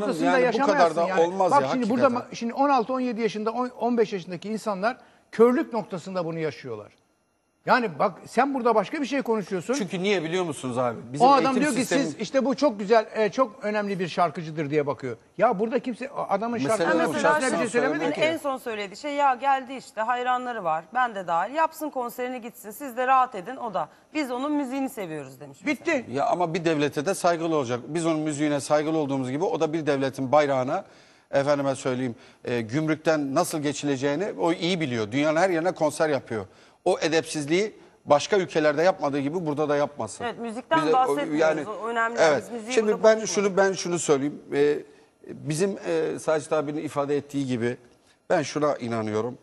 noktasında yani bu yaşamazsın kadar da yani. olmaz Bak ya, şimdi hakikaten. burada şimdi 16 17 yaşında on- 15 yaşındaki insanlar körlük noktasında bunu yaşıyorlar. Yani bak sen burada başka bir şey konuşuyorsun. Çünkü niye biliyor musunuz abi? Bizim o adam eğitim diyor ki sistemi- siz işte bu çok güzel, e, çok önemli bir şarkıcıdır diye bakıyor. Ya burada kimse adamın şarkısına sözüne bir şey söylemedi söylemek ki. En son söylediği şey ya geldi işte hayranları var. Ben de dahil. Yapsın konserini gitsin. Siz de rahat edin o da. Biz onun müziğini seviyoruz demiş. mesela. Bitti. Ya ama bir devlete de saygılı olacak. Biz onun müziğine saygılı olduğumuz gibi o da bir devletin bayrağına efendime söyleyeyim e, gümrükten nasıl geçileceğini o iyi biliyor. Dünyanın her yerine konser yapıyor. O edepsizliği başka ülkelerde yapmadığı gibi burada da yapmasın. Evet, müzikten Bize bahsetmiyoruz. O önemli. Evet. Biz müziği Şimdi ben şunu ben şunu söyleyeyim. E, bizim e, Sacit abinin ifade ettiği gibi ben şuna inanıyorum.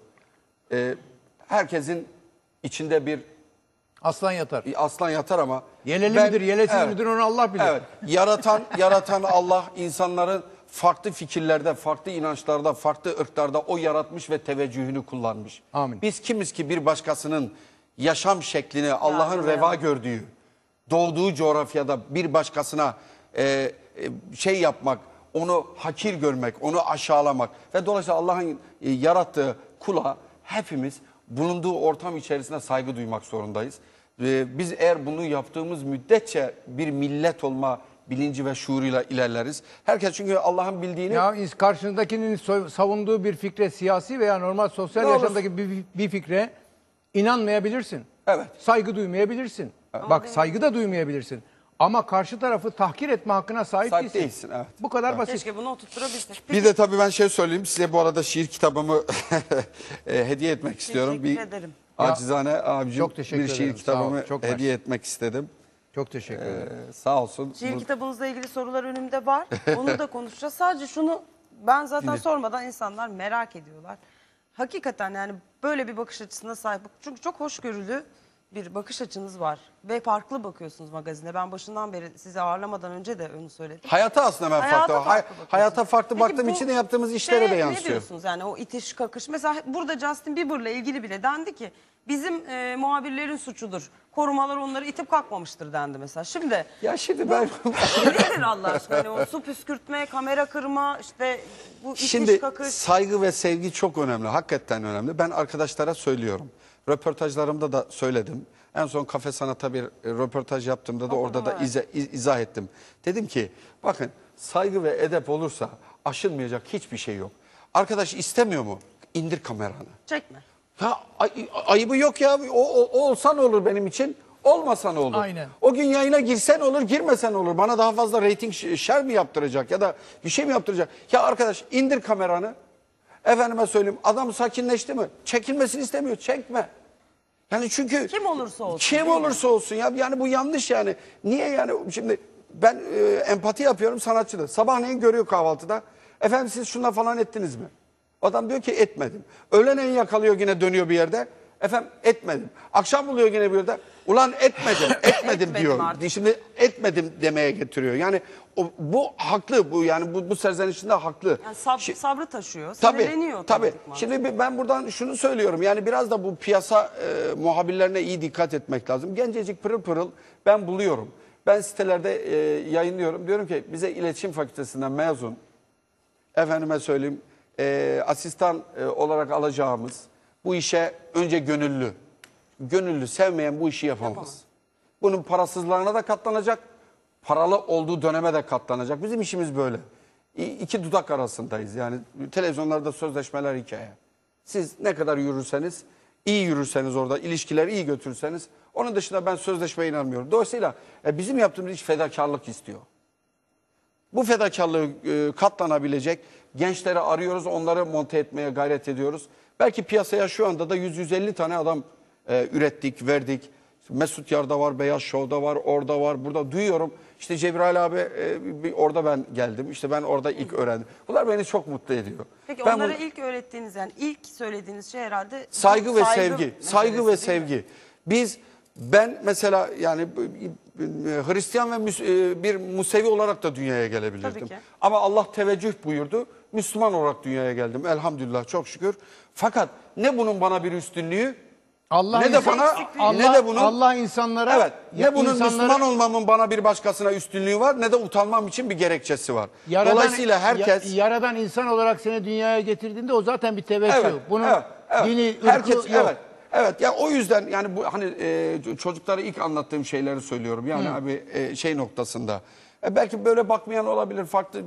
E, herkesin içinde bir Aslan yatar. aslan yatar ama Yeleli ben- midir, yelesiz Evet. midir onu Allah bilir. Evet. Yaratan yaratan Allah insanların farklı fikirlerde, farklı inançlarda, farklı ırklarda o yaratmış ve teveccühünü kullanmış. Amin. Biz kimiz ki bir başkasının yaşam şeklini Allah'ın reva gördüğü, doğduğu coğrafyada bir başkasına e, e, şey yapmak, onu hakir görmek, onu aşağılamak ve dolayısıyla Allah'ın e, yarattığı kula hepimiz bulunduğu ortam içerisinde saygı duymak zorundayız. E, biz eğer bunu yaptığımız müddetçe bir millet olma bilinci ve şuuruyla ilerleriz. Herkes çünkü Allah'ın bildiğini Ya so- savunduğu bir fikre, siyasi veya normal sosyal Ne olur. yaşamdaki bir, bir fikre inanmayabilirsin. Evet. Saygı duymayabilirsin. Bak saygı da duymayabilirsin. Ama karşı tarafı tahkir etme hakkına sahip, Sahip değilsin. değilsin, evet. Bu kadar basit. Keşke bunu oturtturabilsek. Bir de tabii ben şey söyleyeyim size bu arada şiir kitabımı e, hediye etmek istiyorum. Teşekkür bir ederim. acizane abicim çok teşekkür bir şiir ederim. Kitabımı çok hediye etmek istedim. Çok teşekkür ederim. Ee, sağ olsun. Şiir Bu- kitabınızla ilgili sorular önümde var. Onu da konuşacağız. Sadece şunu ben zaten sormadan insanlar merak ediyorlar. Hakikaten yani böyle bir bakış açısına sahip. Çünkü çok hoşgörülü bir bakış açınız var. Ve farklı bakıyorsunuz magazine. Ben başından beri sizi ağırlamadan önce de onu söyledim. Hayata aslında ben Hayata farklı. farklı hay- bakıyorsunuz. hayata farklı Peki baktığım bu için de yaptığımız işlere şeye de Ne yansıyor. diyorsunuz yani o itiş kakış? Mesela burada Justin Bieber'la ilgili bile dendi ki bizim e, muhabirlerin suçudur. Korumalar onları itip kalkmamıştır dendi mesela. Şimdi Ya şimdi ben nedir Allah aşkına? Hani o su püskürtme, kamera kırma, işte bu itiş Şimdi kakış. saygı ve sevgi çok önemli. Hakikaten önemli. Ben arkadaşlara söylüyorum. Röportajlarımda da söyledim. En son kafe sanata bir e, röportaj yaptığımda da orada da iza- iz- izah ettim. Dedim ki bakın saygı ve edep olursa aşılmayacak hiçbir şey yok. Arkadaş istemiyor mu? İndir kameranı. Çekme. Ya ay- ayıbı yok ya. O, o, o olsa ne olur benim için? Olmasa ne olur? Aynen. O gün yayına girsen olur, girmesen olur. Bana daha fazla reyting şer mi yaptıracak ya da bir şey mi yaptıracak? Ya arkadaş indir kameranı. Efendime söyleyeyim adam sakinleşti mi? Çekilmesini istemiyor. Çekme. Yani çünkü Kim olursa olsun, Kim olursa olsun ya yani bu yanlış yani. Niye yani şimdi ben e, empati yapıyorum sanatçıda. Sabahleyin görüyor kahvaltıda. Efendim siz şunla falan ettiniz mi? Adam diyor ki etmedim. Öğleneyin yakalıyor yine dönüyor bir yerde. Efendim etmedim. Akşam buluyor yine bir yerde. Ulan etmedim, etmedim Etmedim diyor. artık. Şimdi etmedim demeye getiriyor. Yani o, bu haklı bu yani bu, bu serzenişinde haklı. Yani sab- Şi- sabrı taşıyor, Tabii, sinirleniyor. tabii. Şimdi ben buradan şunu söylüyorum. Yani biraz da bu piyasa e, muhabirlerine iyi dikkat etmek lazım. Gencecik pırıl pırıl ben buluyorum. Ben sitelerde e, yayınlıyorum. Diyorum ki bize iletişim fakültesinden mezun, efendime söyleyeyim, e, asistan e, olarak alacağımız bu işe önce gönüllü. Gönüllü sevmeyen bu işi yapamaz. Bunun parasızlarına da katlanacak, paralı olduğu döneme de katlanacak. Bizim işimiz böyle. İ- İki dudak arasındayız. Yani televizyonlarda sözleşmeler hikaye. Siz ne kadar yürürseniz, iyi yürürseniz orada, ilişkileri iyi götürürseniz, onun dışında ben sözleşmeye inanmıyorum. Dolayısıyla e, bizim yaptığımız iş fedakarlık istiyor. Bu fedakarlığı e, katlanabilecek gençleri arıyoruz, onları monte etmeye gayret ediyoruz. Belki piyasaya şu anda da 100-150 tane adam e, ürettik, verdik. Mesut Yar'da var, Beyaz Show'da var, orada var, burada duyuyorum. İşte Cebrail abi e, bir- orada ben geldim. İşte ben orada ilk öğrendim. Bunlar beni çok mutlu ediyor. Peki Ben onlara bu- ilk öğrettiğiniz yani ilk söylediğiniz şey herhalde saygı ve sevgi. meselesi Saygı ve sevgi. Biz ben mesela yani Hristiyan ve Müs- e, bir Musevi olarak da dünyaya Tabii gelebilirdim. ki. Ama Allah teveccüh buyurdu. Müslüman olarak dünyaya geldim elhamdülillah çok şükür. Fakat ne bunun bana bir üstünlüğü Allah ne de bana Allah, ne de bunun Allah insanlara Evet. Ne bunun insanları- Müslüman olmamın bana bir başkasına üstünlüğü var ne de utanmam için bir gerekçesi var. Yaradan- Dolayısıyla herkes ya- yaradan insan olarak seni dünyaya getirdiğinde o zaten bir teveccüh. Evet, Bunun evet, evet. dini, ırkı Herkes, yok. Evet. Evet ya o yüzden yani bu hani e, çocuklara ilk anlattığım şeyleri söylüyorum. Yani abi e, şey noktasında. E, belki böyle bakmayan olabilir. Farklı e,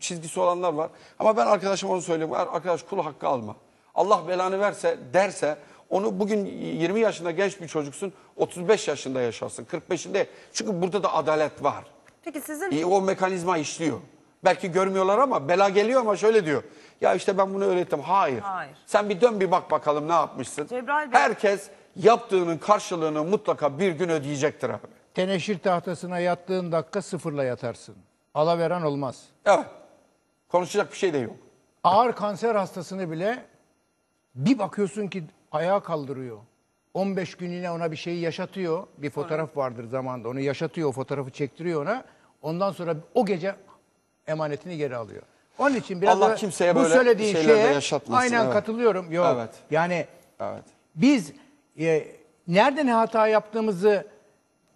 çizgisi olanlar var. Ama ben arkadaşıma onu söylüyorum. "Er- Arkadaş kul hakkı alma. Allah belanı verse derse onu bugün 20 yaşında genç bir çocuksun 35 yaşında yaşarsın 45'inde. Çünkü burada da adalet var. Peki sizin E, o mekanizma işliyor. Belki görmüyorlar ama bela geliyor ama şöyle diyor. Ya işte ben bunu öğrettim. Hayır. Hayır. Sen bir dön bir bak bakalım ne yapmışsın. Cebrail Bey- Herkes yaptığının karşılığını mutlaka bir gün ödeyecektir abi. Teneşir tahtasına yattığın dakika sıfırla yatarsın. Alaveren olmaz. Evet. Konuşacak bir şey de yok. Ağır kanser hastasını bile bir bakıyorsun ki ayağa kaldırıyor. 15 günlüğüne ona bir şeyi yaşatıyor. Bir fotoğraf vardır zamanda. Onu yaşatıyor, o fotoğrafı çektiriyor ona. Ondan sonra o gece emanetini geri alıyor. Onun için biraz Allah da kimseye bu böyle şeyler de şeye yaşatmasın, aynen evet. katılıyorum. Yok. Evet. Yani Evet. biz e, nereden hata yaptığımızı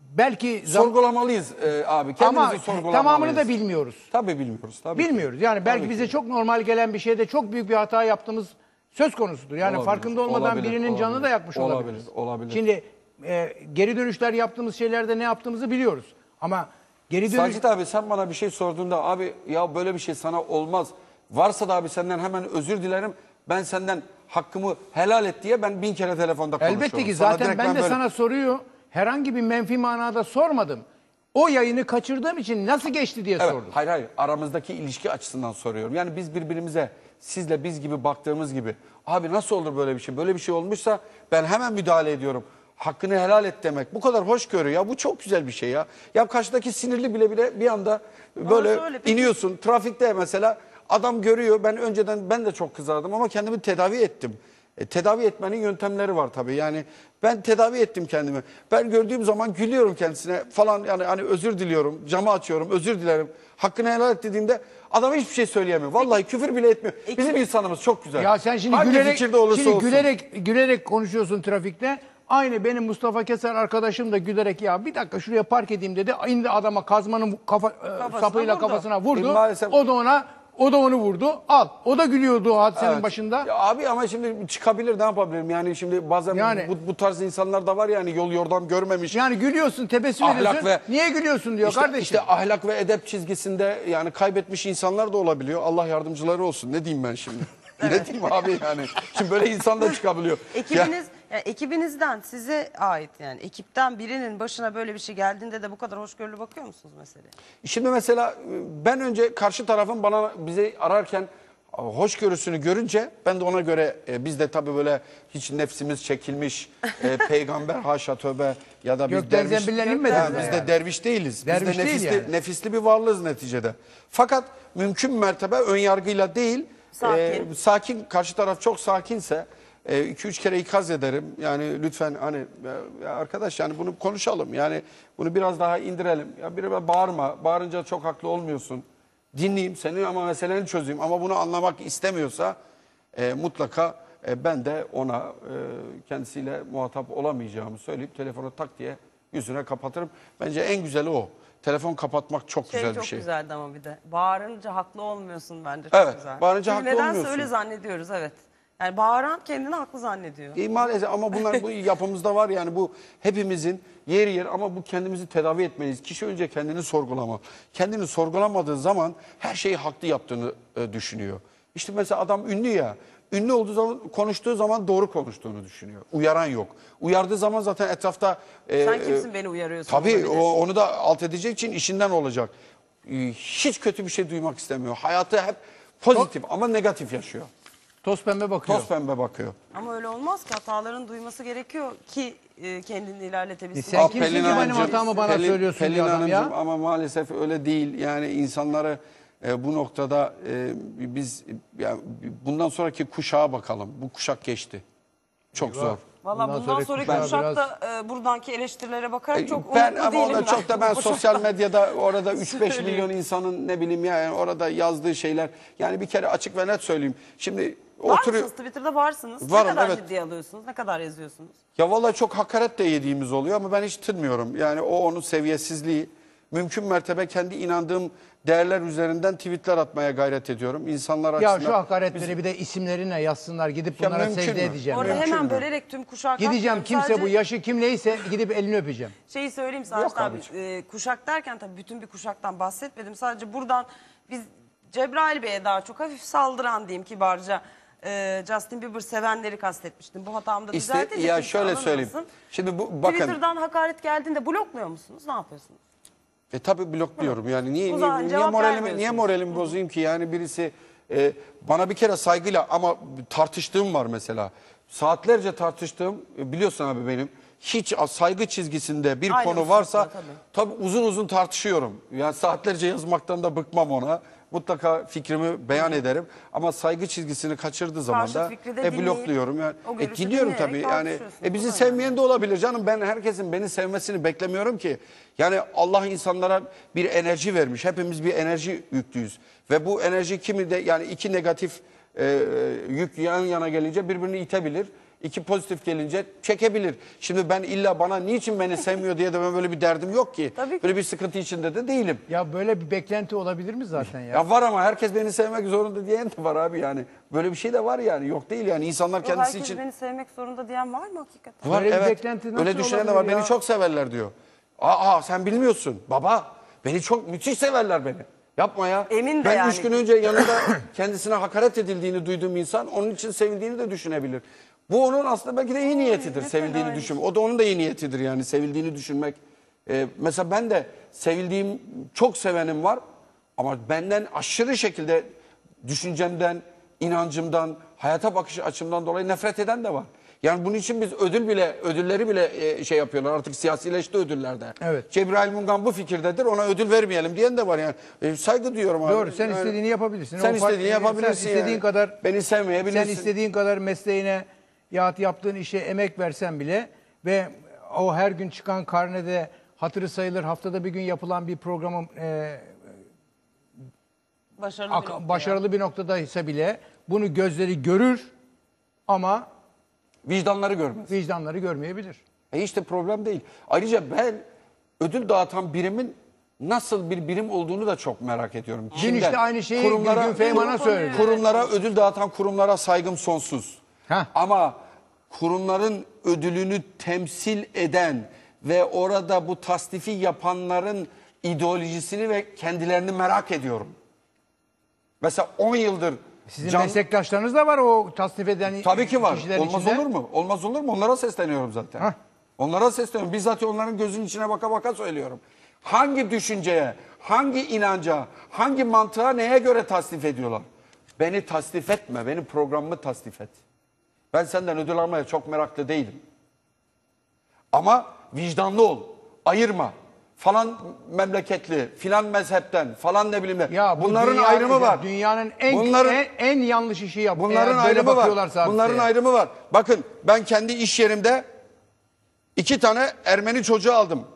belki zam- Sorgulamalıyız e, abi. Kendimizi ama sorgulamalıyız. tamamını da bilmiyoruz. Tabii bilmiyoruz. Tabii ki. Bilmiyoruz. Yani belki Tabii bize ki. çok normal gelen bir şeyde çok büyük bir hata yaptığımız söz konusudur. Yani Olabilir, farkında olmadan olabilir, birinin canını da olabilir. yakmış Olabilir, olabiliriz. olabilir. Şimdi e, geri dönüşler yaptığımız şeylerde ne yaptığımızı biliyoruz. Ama geri dönüş Sacit abi sen bana bir şey sorduğunda abi ya böyle bir şey sana olmaz. Varsa da abi senden hemen özür dilerim. Ben senden hakkımı helal et diye ben bin kere telefonda konuşuyorum. elbette ki zaten direkt ben de böyle- sana soruyu herhangi bir menfi manada sormadım. O yayını kaçırdığım için nasıl geçti diye Evet, sordum. hayır hayır aramızdaki ilişki açısından soruyorum. Yani biz birbirimize sizle biz gibi baktığımız gibi abi nasıl olur böyle bir şey? Böyle bir şey olmuşsa ben hemen müdahale ediyorum. Hakkını helal et demek. Bu kadar hoşgörü ya bu çok güzel bir şey ya. Ya karşıdaki sinirli bile bile bir anda böyle peki. iniyorsun. Trafikte mesela adam görüyor. Ben önceden ben de çok kızardım ama kendimi tedavi ettim. E, tedavi etmenin yöntemleri var tabii. Yani ben tedavi ettim kendimi. Ben gördüğüm zaman gülüyorum kendisine falan yani hani özür diliyorum. Camı açıyorum. Özür dilerim. Hakkını helal et dediğimde adam hiçbir şey söyleyemiyor. Vallahi küfür bile etmiyor. Bizim insanımız çok güzel. Ya sen şimdi Hangi gülerek olursa şimdi olsun. gülerek gülerek konuşuyorsun trafikte. Aynı benim Mustafa Keser arkadaşım da gülerek ya bir dakika şuraya park edeyim dedi. İndi adama kazmanın kafa, e, sapıyla vurdu. kafasına vurdu. E, maalesef- O da ona o da onu vurdu. Al. O da gülüyordu hadisenin Evet. başında. Ya abi ama şimdi çıkabilir ne yapabilirim? Yani şimdi bazen Yani- bu, bu tarz insanlar da var yani yol yordam görmemiş. Yani gülüyorsun, tebessüm Ahlak ediyorsun. ve- Niye gülüyorsun diyor İşte, kardeşim. işte ahlak ve edep çizgisinde yani kaybetmiş insanlar da olabiliyor. Allah yardımcıları olsun. Ne diyeyim ben şimdi? ne diyeyim abi yani? Şimdi böyle insan da çıkabiliyor. Ya- ekibiniz yani ekibinizden size ait yani ekipten birinin başına böyle bir şey geldiğinde de bu kadar hoşgörülü bakıyor musunuz meseleye? Şimdi mesela e, ben önce karşı tarafın bana bizi ararken e, hoşgörüsünü görünce ben de ona göre e, biz de tabii böyle hiç nefsimiz çekilmiş e, peygamber haşa tövbe ya da biz Gökten derviş, zembillen inmedi Ha, biz yani. de derviş değiliz. Derviş biz de değil nefisli, yani. nefisli bir varlığız neticede. Fakat mümkün mertebe ön yargıyla değil Sakin. e, sakin karşı taraf çok sakinse 2-3 kere ikaz ederim. Yani lütfen hani ya, arkadaş yani bunu konuşalım. Yani bunu biraz daha indirelim. Ya bir bağırma. Bağırınca çok haklı olmuyorsun. Dinleyeyim seni ama meseleni çözeyim. Ama bunu anlamak istemiyorsa e, mutlaka e, ben de ona e, kendisiyle muhatap olamayacağımı söyleyip telefonu tak diye yüzüne kapatırım. Bence en güzeli o. Telefon kapatmak çok Şey güzel çok bir şey. güzeldi ama bir de. Bağırınca haklı olmuyorsun bence çok Evet, güzel. bağırınca Çünkü haklı nedense olmuyorsun. öyle zannediyoruz evet. Yani bağıran kendini haklı zannediyor. E, maalesef ama bunlar bu yapımızda var yani bu hepimizin yeri yer ama bu kendimizi tedavi etmeliyiz. Kişi önce kendini sorgulama. Kendini sorgulamadığı zaman her şeyi haklı yaptığını e, düşünüyor. İşte mesela adam ünlü ya. Ünlü olduğu zaman konuştuğu zaman doğru konuştuğunu düşünüyor. Uyaran yok. Uyardığı zaman zaten etrafta e, Sen kimsin beni uyarıyorsun? Tabii o, onu da alt edecek için işinden olacak. E, Hiç kötü bir şey duymak istemiyor. Hayatı hep pozitif ama negatif yaşıyor. Toz pembe bakıyor. Toz pembe bakıyor. Ama öyle olmaz ki hataların duyması gerekiyor ki e, kendini ilerletebilsin. E sen kimsin Pelin ki benim Hanımcığım, hatamı bana Pelin- söylüyorsun Pelin diyor adam ya. Ama maalesef öyle değil. Yani insanları e, bu noktada e, biz yani bundan sonraki kuşağa bakalım. Bu kuşak geçti. Çok zor. Valla Bundan bundan sonraki kuşağa kuşak da e, buradaki eleştirilere bakarak çok ben umutlu ama değilim onda çok da ben sosyal medyada orada 3-5 Söyleyeyim. milyon insanın ne bileyim yani orada yazdığı şeyler yani bir kere açık ve net söyleyeyim. Şimdi Var oturuyor mısınız? Twitter'da varsınız. Varım, ne kadar evet. ciddiye alıyorsunuz? Ne kadar yazıyorsunuz? Ya vallahi çok hakaret de yediğimiz oluyor ama ben hiç tınmıyorum. Yani o onun seviyesizliği. Mümkün mertebe kendi inandığım değerler üzerinden tweetler atmaya gayret ediyorum. İnsanlar Ya açısından. şu hakaretleri bir de isimlerine yazsınlar gidip Ya bunlara secde mü? edeceğim. Orada Mümkün hemen mü? bölerek tüm kuşağa Gideceğim kimse Sadece bu yaşı kim neyse gidip elini öpeceğim. Şeyi söyleyeyim Yok abi. e, kuşak derken tabii bütün bir kuşaktan bahsetmedim. Sadece buradan biz Cebrail Bey'e daha çok hafif saldıran diyeyim kibarca. e, Justin Bieber sevenleri kastetmiştim. Bu hatamı da İşte düzeltin. ya şöyle söyleyeyim. Şimdi bu bakın Twitter'dan hakaret geldiğinde blokluyor musunuz? Ne yapıyorsunuz? E tabii blokluyorum yani niye O niye, zaman niye cevap moralimi vermiyorsunuz. niye moralimi bozayım ki yani birisi e, bana bir kere saygıyla ama tartıştığım var mesela. Saatlerce tartıştığım e, biliyorsun abi benim hiç a- saygı çizgisinde bir Aynı konu varsa üslupla, tabii. uzun uzun tartışıyorum. Yani saatlerce yazmaktan da bıkmam ona. Mutlaka fikrimi beyan ederim ama saygı çizgisini kaçırdığı zaman da e, dinleyip, blokluyorum yani. E, dinliyorum tabii yani. E, bizi sevmeyen de olabilir canım. Ben herkesin beni sevmesini beklemiyorum ki. Yani Allah insanlara bir enerji vermiş. Hepimiz bir enerji yüklüyüz. Ve bu enerji kimi de yani iki negatif e, e, yük yan yana gelince birbirini itebilir. İki pozitif gelince çekebilir. Şimdi ben illa bana niçin beni sevmiyor diye de ben böyle bir derdim yok ki. Tabii ki. Böyle bir sıkıntı içinde de değilim. Ya böyle bir beklenti olabilir mi zaten ya? Ya var ama herkes beni sevmek zorunda diyen de var abi yani. Böyle bir şey de var yani. Yok değil yani. İnsanlar Yok, kendisi herkes için... beni sevmek zorunda diyen var mı hakikaten? Var Böyle bir evet. beklenti nasıl Öyle düşünen de var. olabilir Beni ya? çok severler diyor. Aa sen bilmiyorsun. Baba beni çok müthiş severler beni. Yapma ya. Emin de ben yani. üç gün önce yanında kendisine hakaret edildiğini duyduğum insan onun için sevildiğini de düşünebilir. Bu onun aslında belki de iyi niyetidir ne sevildiğini düşün. O da onun da iyi niyetidir yani sevildiğini düşünmek. Ee, mesela ben de sevildiğim çok sevenim var ama benden aşırı şekilde düşüncemden, inancımdan, hayata bakış açımdan dolayı nefret eden de var. Yani bunun için biz ödül bile, ödülleri bile e, şey yapıyorlar artık siyasileşti ödüllerde. Evet. Cebrail Mungan bu fikirdedir ona ödül vermeyelim diyen de var yani. E, saygı duyuyorum abi. Doğru sen Yani istediğini yapabilirsin. Sen O istediğini fark- yapabilirsin Sen istediğin yani. kadar Beni sevmeyebilirsin. Sen istediğin kadar mesleğine ya yaptığın işe emek versen bile ve o her gün çıkan karnede hatırı sayılır haftada bir gün yapılan bir programın e, Başarılı bir ak- nokta ya. başarılı bir noktadaysa bile bunu gözleri görür ama Vicdanları görmez. vicdanları görmeyebilir. E işte problem değil. Ayrıca ben ödül dağıtan birimin nasıl bir birim olduğunu da çok merak ediyorum. Dün işte aynı şeyi Gülgün Feyman'a söyledi. Kurumlara, ödül dağıtan kurumlara saygım sonsuz. Heh. Ama kurumların ödülünü temsil eden ve orada bu tasnifi yapanların ideolojisini ve kendilerini merak ediyorum. Mesela 10 yıldır Sizin can- meslektaşlarınız da var o tasnif eden Tabii ki var. Olmaz içinde. olur mu? Olmaz olur mu? Onlara sesleniyorum zaten. Hah. Onlara sesleniyorum. Bizzat onların gözünün içine baka baka söylüyorum. Hangi düşünceye, hangi inanca, hangi mantığa neye göre tasnif ediyorlar? Beni tasnif etme, benim programımı tasnif et. Ben senden ödül almaya çok meraklı değilim. Ama vicdanlı ol, ayırma. Falan memleketli, filan mezhepten, falan ne bileyim ne. Ya bu Bunların dünya- ayrımı var. Dünyanın en Bunların- en, en yanlış işi yap. Bunların ayrımı var. Bunların ayrımı var. Bakın ben kendi iş yerimde iki tane Ermeni çocuğu aldım.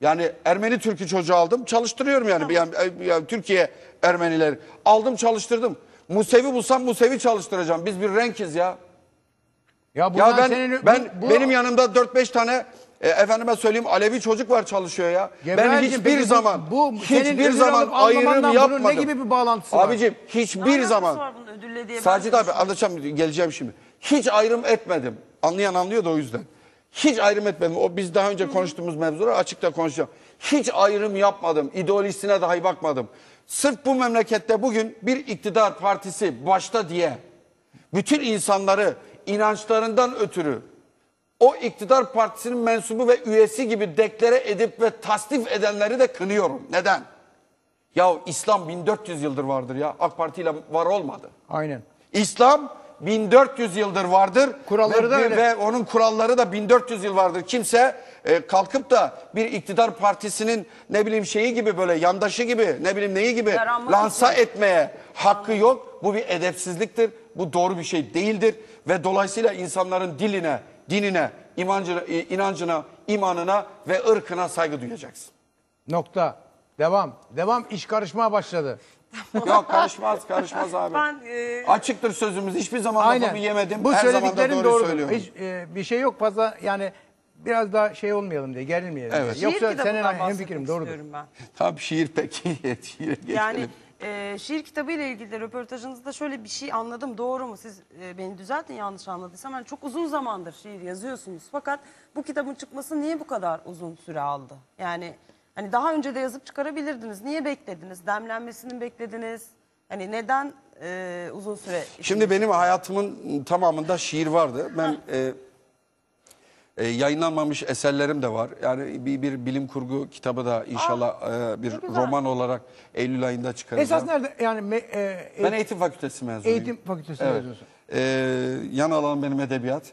Yani Ermeni Türk'ü çocuğu aldım. Çalıştırıyorum yani. Yani, yani Türkiye Ermenileri. Aldım çalıştırdım. Musevi bulsam Musevi çalıştıracağım. Biz bir renkiz ya. Ya, Ya ben senin, bu- ben bu- benim yanımda 4-5 tane e, efendime söyleyeyim Alevi çocuk var çalışıyor ya. ben Gebrelciğim, hiçbir peki bu- zaman bu senin hiçbir zaman ayrım bunun ne yapmadım. gibi bir bağlantısı var? Abicim Ne hiçbir alakası zaman var bunun ben Sacit abi anlatacağım geleceğim şimdi. Hiç ayrım etmedim. Anlayan anlıyor da o yüzden. Hiç ayrım etmedim. O biz daha önce konuştuğumuz mevzular açıkta konuşacağım. Hiç ayrım yapmadım. İdeolojisine dahi bakmadım. Sırf bu memlekette bugün bir iktidar partisi başta diye bütün insanları inançlarından ötürü o iktidar partisinin mensubu ve üyesi gibi deklare edip ve tasnif edenleri de kınıyorum. Neden? Ya İslam 1400 yıldır vardır ya. AK Parti ile var olmadı. Aynen. İslam 1400 yıldır vardır. Kuralları ve, da öyle. Ve onun kuralları da 1400 yıl vardır. Kimse e, kalkıp da bir iktidar partisinin ne bileyim şeyi gibi böyle yandaşı gibi ne bileyim neyi gibi Yaranmak lansa etmeye hakkı yok. Bu bir edepsizliktir. Bu doğru bir şey değildir ve dolayısıyla insanların diline, dinine, imancına, inancına, imanına ve ırkına saygı duyacaksın. Nokta. Devam. Devam. İş karışmaya başladı. Yok karışmaz karışmaz abi. Ben e, Açıktır sözümüz. Hiçbir zaman Aynen. lafımı yemedim. Bu Her zaman da söylediklerin doğru doğrudur. söylüyorum. Hiç e, bir şey yok fazla yani biraz daha şey olmayalım diye gerilmeyelim. Evet. diye. şiir Yoksa senin hem fikrim doğrudur. ben. Tam şiir peki. Şiire geçelim. Yani e, şiir kitabı ile ilgili röportajınızda şöyle bir şey anladım. Doğru mu? Siz e, beni düzeltin yanlış anladıysam. Yani çok uzun zamandır şiir yazıyorsunuz. Fakat bu kitabın çıkması niye bu kadar uzun süre aldı? Yani hani daha önce de yazıp çıkarabilirdiniz. Niye beklediniz? Demlenmesini mi beklediniz? Hani neden e, uzun süre? Şimdi benim hayatımın tamamında şiir vardı. Ben e, e, yayınlanmamış eserlerim de var. Yani bir, bir bilim kurgu kitabı da inşallah e, bir roman olarak Eylül ayında çıkaracağım. Esas nerede yani me, e, ben eğitim fakültesi mezunuyum. eğitim fakültesi Evet. mezunusun. Ee, yan alanım benim edebiyat.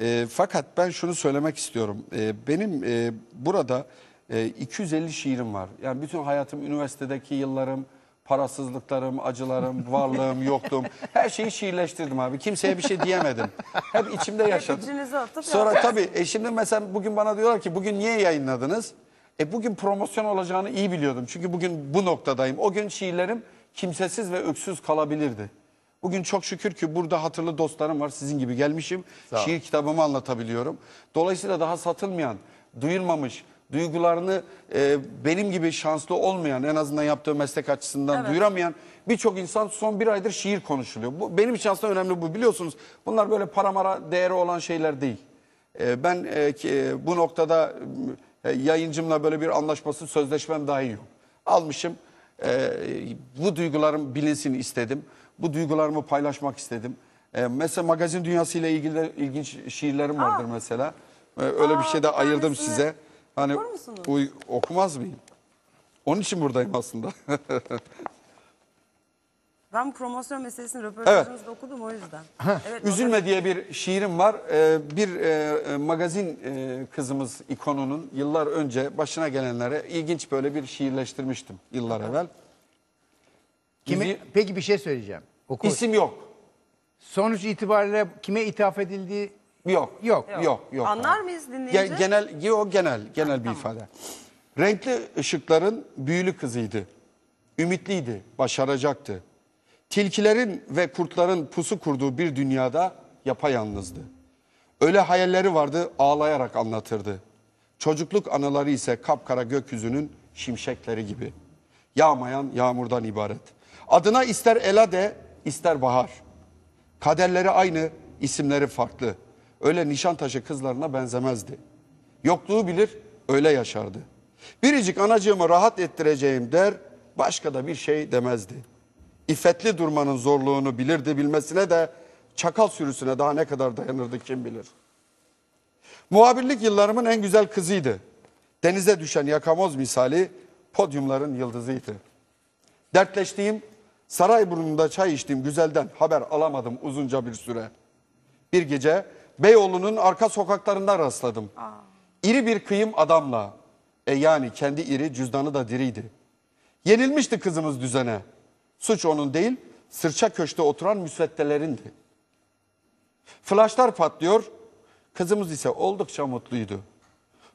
Ee, fakat ben şunu söylemek istiyorum. Ee, benim e, burada e, 250 şiirim var. Yani bütün hayatım, üniversitedeki yıllarım, parasızlıklarım, acılarım, varlığım, yokluğum. Her şeyi şiirleştirdim abi. Kimseye bir şey diyemedim. Hep içimde yaşadım. içinize atıp Sonra yazdınız. tabii e, şimdi mesela bugün bana diyorlar ki bugün niye yayınladınız? E bugün promosyon olacağını iyi biliyordum. Çünkü bugün bu noktadayım. O gün şiirlerim kimsesiz ve öksüz kalabilirdi. Bugün çok şükür ki burada hatırlı dostlarım var. Sizin gibi gelmişim. Şiir kitabımı anlatabiliyorum. Dolayısıyla daha satılmayan, duyulmamış, duygularını e, benim gibi şanslı olmayan, en azından yaptığı meslek açısından Evet. duyuramayan birçok insan son bir aydır şiir konuşuluyor. Bu, benim için aslında önemli bu. Biliyorsunuz bunlar böyle para mara değeri olan şeyler değil. E, ben e, e, bu noktada e, yayıncımla böyle bir anlaşması, sözleşmem dahi yok. Almışım, e, bu duygularım bilinsin istedim. Bu duygularımı paylaşmak istedim. E, mesela magazin dünyası ile ilgili ilginç şiirlerim vardır mesela. E, öyle bir şey de ayırdım tanesini size. Hani okur musunuz? uy- okumaz mıyım? Onun için buradayım aslında. Ben bu promosyon meselesini röportajınızda okudum o yüzden. evet, Üzülme diye bir şiirim var. Ee, bir e, e, magazin e, kızımız ikonunun yıllar önce başına gelenlere ilginç böyle bir şiirleştirmiştim yıllar evvel. Kimi, Müziği- peki bir şey söyleyeceğim. Oku. İsim yok. Sonuç itibariyle kime ithaf edildiği Yok. Yok. Yok. Yok. Anlar mıyız dinleyince? Ge- genel, yo, genel, genel bir ifade. Renkli ışıkların büyülü kızıydı. Ümitliydi, başaracaktı. Tilkilerin ve kurtların pusu kurduğu bir dünyada yapayalnızdı. Öyle hayalleri vardı, ağlayarak anlatırdı. Çocukluk anıları ise kapkara gökyüzünün şimşekleri gibi. Yağmayan yağmurdan ibaret. Adına ister Ela de, ister Bahar. Kaderleri aynı, isimleri farklı. Öyle Nişantaşı kızlarına benzemezdi. Yokluğu bilir, öyle yaşardı. Biricik anacığımı rahat ettireceğim der, başka da bir şey demezdi. İffetli durmanın zorluğunu bilirdi, bilmesine de çakal sürüsüne daha ne kadar dayanırdı kim bilir. Muhabirlik yıllarımın en güzel kızıydı. Denize düşen yakamoz misali podyumların yıldızıydı. Dertleştiğim, Sarayburnu'nda çay içtiğim güzelden haber alamadım uzunca bir süre. Bir gece Beyoğlu'nun arka sokaklarında rastladım. İri bir kıyım adamla. E yani kendi iri cüzdanı da diriydi. Yenilmişti kızımız düzene. Suç onun değil, sırça köşte oturan müsveddelerindi. Flaşlar patlıyor, kızımız ise oldukça mutluydu.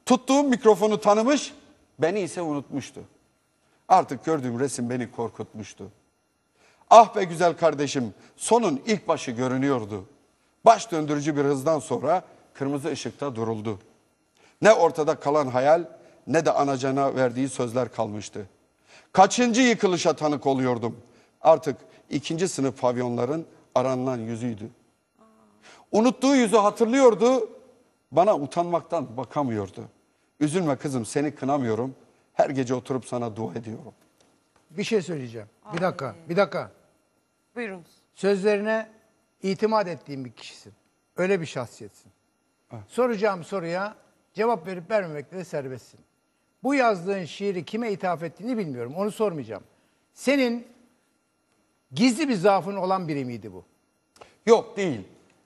Tuttuğum mikrofonu tanımış, beni ise unutmuştu. Artık gördüğüm resim beni korkutmuştu. Ah be güzel kardeşim, sonun ilk başı görünüyordu. Baş döndürücü bir hızdan sonra kırmızı ışıkta duruldu. Ne ortada kalan hayal ne de anacana verdiği sözler kalmıştı. Kaçıncı yıkılışa tanık oluyordum. Artık ikinci sınıf pavyonların aranılan yüzüydü. Unuttuğu yüzü hatırlıyordu, bana utanmaktan bakamıyordu. Üzülme kızım seni kınamıyorum, her gece oturup sana dua ediyorum. bir şey söyleyeceğim. Bir dakika. Bir dakika. Buyurunuz. Sözlerine itimat ettiğim bir kişisin. Öyle bir şahsiyetsin. Soracağım soruya cevap verip vermemekte de serbestsin. Bu yazdığın şiiri kime ithaf ettiğini bilmiyorum. Onu sormayacağım. Senin gizli bir zaafın olan biri miydi bu? Yok değil.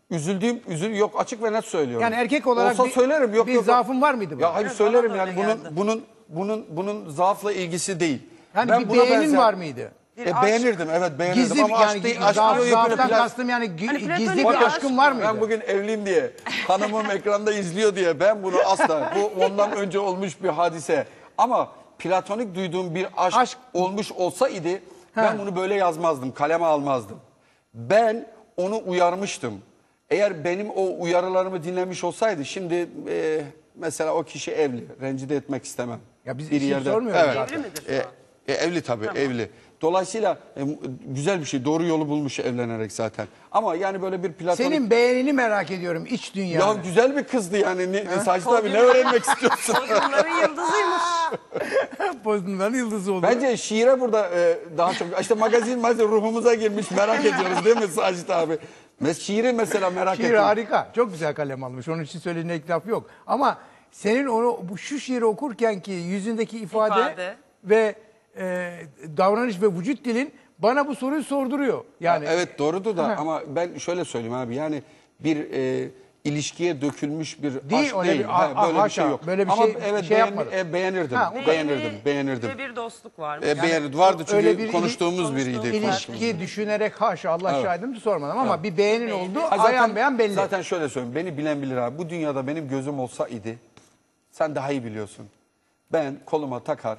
Üzüldüğüm, üzül yok açık ve net söylüyorum. Yani erkek olarak Olsa bir- söylerim yok bir yok. zaafın var mıydı bu? Ya hayır Evet, söylerim yani bunun geldi. bunun bunun bunun zaafla ilgisi değil. Yani Ben bir buna beğenin benzer- var mıydı? Bir E, aşk. beğenirdim evet beğenirdim Gizli ama yani aşk değil. zaaf- Aşk zaaftan plas- kastım yani gi- Hani platonik gizli bir aşk aşkın var mıydı? Ben bugün evliyim diye hanımım ekranda izliyor diye ben bunu asla bu ondan önce olmuş bir hadise ama platonik duyduğum bir aşk, Aşk- olmuş olsaydı ben Ha. bunu böyle yazmazdım kaleme almazdım. Ben onu uyarmıştım. Eğer benim o uyarılarımı dinlemiş olsaydı şimdi e, mesela o kişi evli rencide etmek istemem. Ya biz isim sormuyoruz evet. zaten. Evli midir şu E, an? e, evli tabii evli. Dolayısıyla e, güzel bir şey doğru yolu bulmuş evlenerek zaten. Ama yani böyle bir platonik Senin beğenini merak ediyorum iç ya dünyada. güzel bir kızdı yani. Ne, Sacit abi ne öğrenmek istiyorsun? Bunların yıldızıymış. Pozdunların yıldızı oldu. Bence şiire burada e, daha çok işte magazin magazin ruhumuza girmiş merak ediyoruz değil mi Sacit abi? Mes şiiri mesela merak Şiir ediyorum. harika. Çok güzel kalem almış. Onun için söylediğine itiraf yok. Ama senin onu bu şu şiiri okurken ki yüzündeki ifade, İfade. ve e, davranış ve vücut dilin bana bu soruyu sorduruyor. Yani Evet doğrudur da Ha. ama ben şöyle söyleyeyim abi yani bir e, ilişkiye dökülmüş bir Değil, aşk öyle değil. bir- Ha, a- böyle bir haşa, şey yok. böyle bir ama şey- evet şey beğen- yapmadım. e, beğenirdim. Ha, beğenirdim, beğenirdim. Ve bir dostluk var. E, beğenirdim. Vardı çünkü öyle bir konuştuğumuz ili- biriydi. ilişki düşünerek haşa Allah şahidim sormadım ama bir beğenin oldu. Ha, zaten, Ayan beyan belli. Zaten şöyle söyleyeyim. Beni bilen bilir abi. Bu dünyada benim gözüm olsa idi. Sen daha iyi biliyorsun. Ben koluma takar.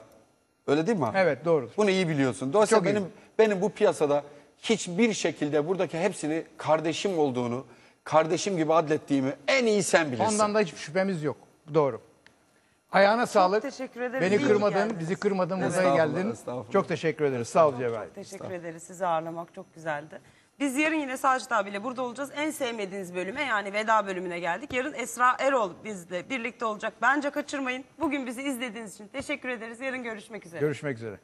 Öyle değil mi abi? Evet, doğru. Bunu iyi biliyorsun. Dolayısıyla Çok iyi. benim benim bu piyasada hiçbir şekilde buradaki hepsini kardeşim olduğunu, kardeşim gibi adlettiğimi en iyi sen bilirsin. Ondan da hiçbir şüphemiz yok. Doğru. Ayağına sağlık. teşekkür ederim. Beni kırmadın, bizi kırmadın, buraya Estağfurullah, geldin. estağfurullah. Çok teşekkür ederiz. Sağ ol Cevahir. Teşekkür ederiz. Sizi ağırlamak çok güzeldi. Biz yarın yine Sacit abiyle burada olacağız. En sevmediğiniz bölüme yani veda bölümüne geldik. Yarın Esra Erol bizle birlikte olacak. Bence kaçırmayın. Bugün bizi izlediğiniz için teşekkür ederiz. Yarın görüşmek üzere. Görüşmek üzere.